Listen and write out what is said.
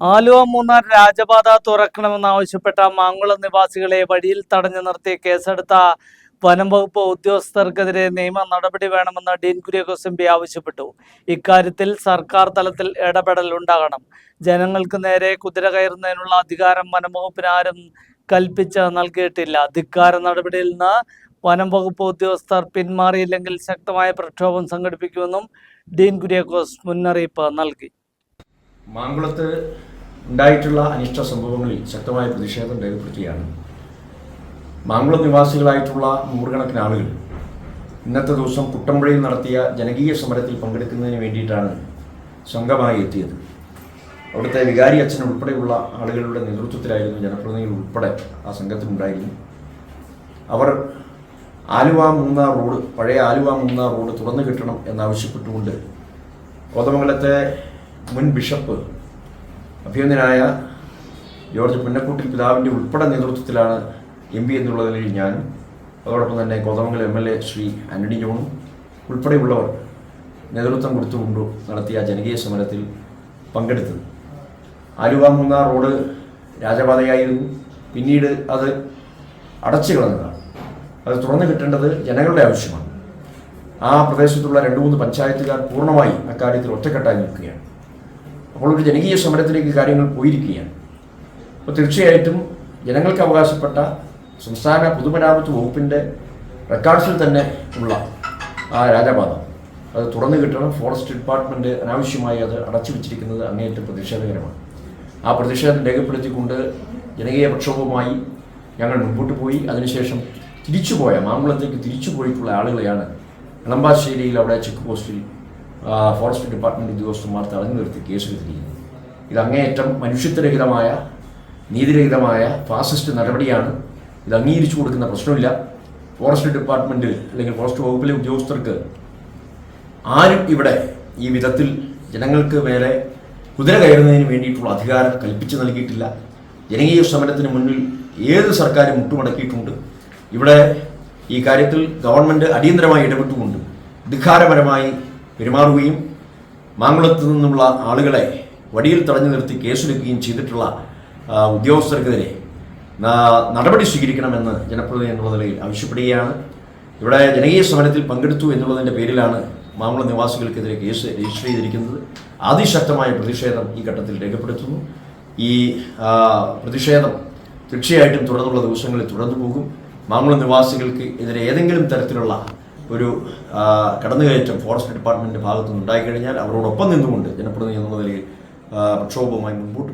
ആലുവ മൂന്നാർ രാജപാത തുറക്കണമെന്നാവശ്യപ്പെട്ട മാങ്കുളം നിവാസികളെ വഴിയിൽ തടഞ്ഞു നിർത്തി കേസെടുത്ത വനം വകുപ്പ് ഉദ്യോഗസ്ഥർക്കെതിരെ നിയമ നടപടി വേണമെന്ന് ഡീൻ കുര്യാക്കോസ് എം പി ആവശ്യപ്പെട്ടു. ഇക്കാര്യത്തിൽ സർക്കാർ തലത്തിൽ ഇടപെടൽ ഉണ്ടാകണം. ജനങ്ങൾക്ക് നേരെ കുതിര കയറുന്നതിനുള്ള അധികാരം വനം വകുപ്പിന് ആരും കൽപ്പിച്ച് നൽകിയിട്ടില്ല. ധിക്കാര നടപടിയിൽ നിന്ന് വനം വകുപ്പ് ഉദ്യോഗസ്ഥർ പിന്മാറിയില്ലെങ്കിൽ ശക്തമായ പ്രക്ഷോഭം സംഘടിപ്പിക്കുമെന്നും ഡീൻ കുര്യാക്കോസ് മുന്നറിയിപ്പ് നൽകി. മാങ്കുളത്ത് ഉണ്ടായിട്ടുള്ള അനിഷ്ട സംഭവങ്ങളിൽ ശക്തമായ പ്രതിഷേധം രേഖപ്പെടുത്തുകയാണ്. മാങ്കുളം നിവാസികളായിട്ടുള്ള നൂറുകണക്കിന് ആളുകൾ ഇന്നത്തെ ദിവസം കുട്ടമ്പുഴയിൽ നടത്തിയ ജനകീയ സമരത്തിൽ പങ്കെടുക്കുന്നതിന് വേണ്ടിയിട്ടാണ് സംഘമായി എത്തിയത്. അവിടുത്തെ വികാരി അച്ഛൻ ഉൾപ്പെടെയുള്ള ആളുകളുടെ നേതൃത്വത്തിലായിരുന്നു ജനപ്രതിനിധികൾ ഉൾപ്പെടെ ആ സംഘത്തിലുണ്ടായിരുന്നു അവർ ആലുവ മൂന്നാർ റോഡ് പഴയ ആലുവ മൂന്നാർ റോഡ് തുറന്നു കിട്ടണം എന്നാവശ്യപ്പെട്ടുകൊണ്ട് കോതമംഗലത്തെ മുൻ ബിഷപ്പ് അഭിയന്തനായ ജോർജ് പുന്നക്കൂട്ടിൽ പിതാവിന്റെ ഉൾപ്പെടെ നേതൃത്വത്തിലാണ് എം പി എന്നുള്ള നിലയിൽ ഞാനും അതോടൊപ്പം തന്നെ Kothamangalam M L A Shri Antony ജോണും ഉൾപ്പെടെയുള്ളവർ നേതൃത്വം കൊടുത്തുകൊണ്ട് നടത്തിയ ജനകീയ സമരത്തിൽ പങ്കെടുത്തത്. ആലുവ മൂന്നാർ റോഡ് രാജപാതയായിരുന്നു. പിന്നീട് അത് അടച്ചു കളഞ്ഞതാണ്. അത് തുറന്നു കിട്ടേണ്ടത് ജനങ്ങളുടെ ആവശ്യമാണ്. ആ പ്രദേശത്തുള്ള രണ്ട് മൂന്ന് പഞ്ചായത്തുകാർ പൂർണമായി അക്കാര്യത്തിൽ ഒറ്റക്കെട്ടായി നിൽക്കുകയാണ്. അപ്പോൾ ഒരു ജനകീയ സമരത്തിലേക്ക് കാര്യങ്ങൾ പോയിരിക്കുകയാണ്. അപ്പോൾ തീർച്ചയായിട്ടും ജനങ്ങൾക്ക് അവകാശപ്പെട്ട സംസ്ഥാന പൊതുമരാമത്ത് വകുപ്പിന്റെ റെക്കോർഡ്സിൽ തന്നെ ഉള്ള ആ രാജപാത. അത് തുറന്നു കിട്ടണം. ഫോറസ്റ്റ് ഡിപ്പാർട്ട്മെന്റ് അനാവശ്യമായി അത് അടച്ചു വെച്ചിരിക്കുന്നത് അങ്ങേയറ്റം പ്രതിഷേധകരമാണ്. ആ പ്രതിഷേധം രേഖപ്പെടുത്തിക്കൊണ്ട് ജനകീയ പ്രക്ഷോഭവുമായി ഞങ്ങൾ മുമ്പോട്ട് പോയി. അതിനുശേഷം തിരിച്ചുപോയ മാമ്പളത്തേക്ക് തിരിച്ചു പോയിട്ടുള്ള ആളുകളെയാണ് എളമ്പാശ്ശേരിയിൽ അവിടെ ചെക്ക് പോസ്റ്റിൽ ഫോറസ്റ്റ് ഡിപ്പാർട്ട്മെന്റ് ഉദ്യോഗസ്ഥന്മാർ തടഞ്ഞു നിർത്തി കേസെടുത്തിരിക്കുന്നത് ഇത് അങ്ങേയറ്റം മനുഷ്യത്വരഹിതമായ നീതിരഹിതമായ ഫാസിസ്റ്റ് നടപടിയാണ്. ഇത് അംഗീകരിച്ചു കൊടുക്കുന്ന പ്രശ്നമില്ല. ഫോറസ്റ്റ് ഡിപ്പാർട്ട്മെന്റ് അല്ലെങ്കിൽ ഫോറസ്റ്റ് വകുപ്പിലെ ഉദ്യോഗസ്ഥർക്ക് ആരും ഇവിടെ ഈ വിധത്തിൽ ജനങ്ങൾക്ക് മേലെ കുതിര കയറുന്നതിന് വേണ്ടിയിട്ടുള്ള അധികാരം കൽപ്പിച്ചു നൽകിയിട്ടില്ല. ജനകീയ സമരത്തിന് മുന്നിൽ ഏത് സർക്കാരും മുട്ടുമടക്കിയിട്ടുണ്ട്. ഇവിടെ ഈ കാര്യത്തിൽ ഗവൺമെന്റ് അടിയന്തരമായി ഇടപെട്ടുകൊണ്ട് ധിക്കാരപരമായി പെരുമാറുകയും മാങ്കുളത്ത് നിന്നുള്ള ആളുകളെ വടിയിൽ തടഞ്ഞു നിർത്തി കേസെടുക്കുകയും ചെയ്തിട്ടുള്ള ഉദ്യോഗസ്ഥർക്കെതിരെ നടപടി സ്വീകരിക്കണമെന്ന് ജനപ്രതിനിധി എന്നുള്ള നിലയിൽ ആവശ്യപ്പെടുകയാണ്. ഇവിടെ ജനകീയ സമരത്തിൽ പങ്കെടുത്തു എന്നുള്ളതിന്റെ പേരിലാണ് മാമ്പള നിവാസികൾക്കെതിരെ കേസ് രജിസ്റ്റർ ചെയ്തിരിക്കുന്നത്. അതിശക്തമായ പ്രതിഷേധം ഈ ഘട്ടത്തിൽ രേഖപ്പെടുത്തുന്നു. ഈ പ്രതിഷേധം തീർച്ചയായിട്ടും തുടർന്നുള്ള ദിവസങ്ങളിൽ തുടർന്നു പോകും മാമ്പള നിവാസികൾക്ക് എതിരെ ഏതെങ്കിലും തരത്തിലുള്ള ഒരു കടന്നു കടന്നുകയറ്റം ഫോറസ്റ്റ് ഡിപ്പാർട്ട്മെന്റിന്റെ ഭാഗത്തുനിന്ന് ഉണ്ടായിക്കഴിഞ്ഞാൽ അവരോടൊപ്പം നിന്നുകൊണ്ട് ജനപ്രതിനിധി എന്നുള്ള നിലയിൽ പ്രക്ഷോഭവുമായി മുമ്പോട്ട്